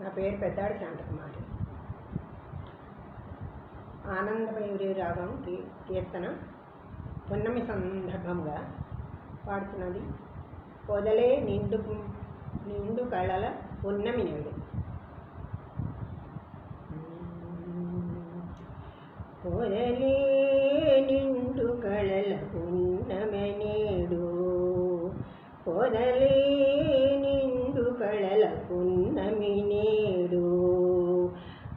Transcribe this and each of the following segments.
నా పేరు పెద్దాడి శాంతకుమారి. ఆనందమయూరి రాగం కీ- కీర్తన పున్నమి సందర్భంగా పాడుతున్నది. పొదలే నిండు నిండు కళల పున్నమి నేడు. పొదలే కళల నేడు.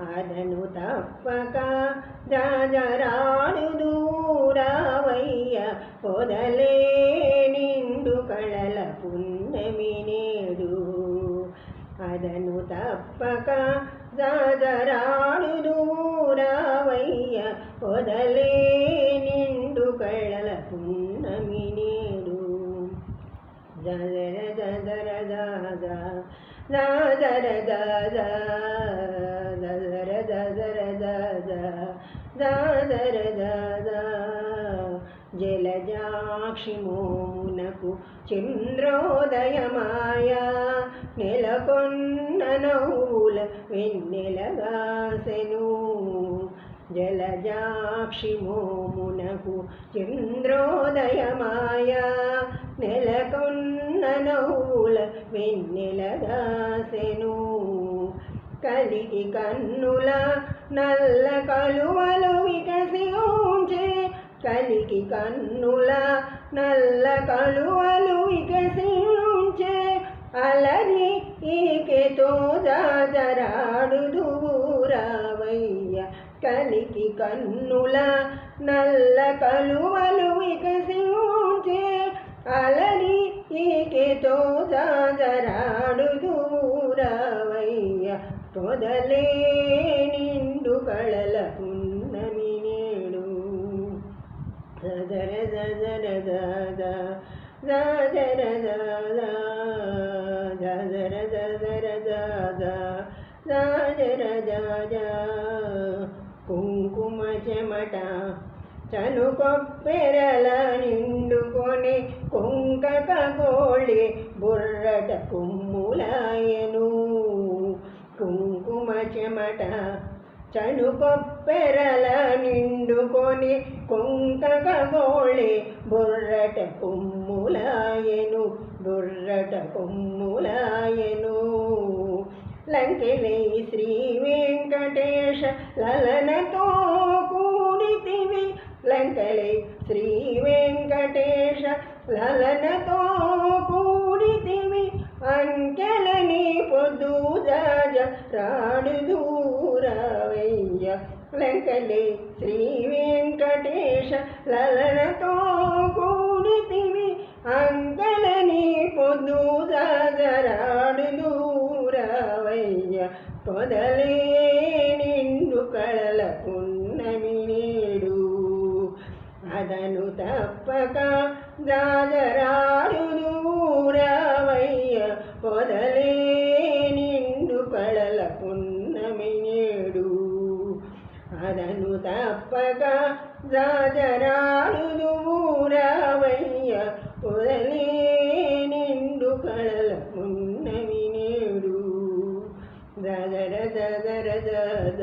అదను తప్పక జాజరాడు దూరావయ్య పొదలే నిండు కళల పున్నమి నేడు. అదను తప్పక జాజరాడు దూరావయ్య పొదలే నిండు కళల పున్నమి నేడు. జర జర దాద దాదర జలజాక్షి మోమునకు చంద్రోదయమాయా నెలకొన్న నవ్వుల వెన్నెలగాసెను జలజాక్షి మోమునకు చంద్రోదయమాయా నెలకొన్న నవ్వుల వెన్నెలగాసెను కలిగి కన్నుల నల్ల కలువలు వికసించే కలిగి కన్నుల నల్ల కలువలు వికసించే అలరి ఈకెతో జాజరాడు దూరావయ్య కలికి కన్నుల నల్ల కలువలు మొదలే నిండు కళల పున్నమి నేడు దర దర దర దర దాద జర కుంకుమ చెమట చను కొప్పెరల నిండుకొని కుంకక గోళి బుర్రట కుమ్ము చెమట చను నిండుకొని కుంకక గోళి బుర్రట కొమ్ములాయను బుర్రట కుమ్ములాయను. లంకెలై శ్రీ వెంకటేశ లలనతో కూడితివి. లంకలై శ్రీ వెంకటేశ లలనతో రాడు దూరవయ్య లంకలే శ్రీ వెంకటేశ లలనతో కూడితివి అంకలని పొద్దు జాజరాడు దూరవయ్య పొదలే నిండు కళల పున్నమి నేడు. అదను తప్పక దాదరా అదను తప్పక జాజరాడు దూరవయ్య పొదలే నిండు కళల ఉన్నవి నేడు. దదర దదర దద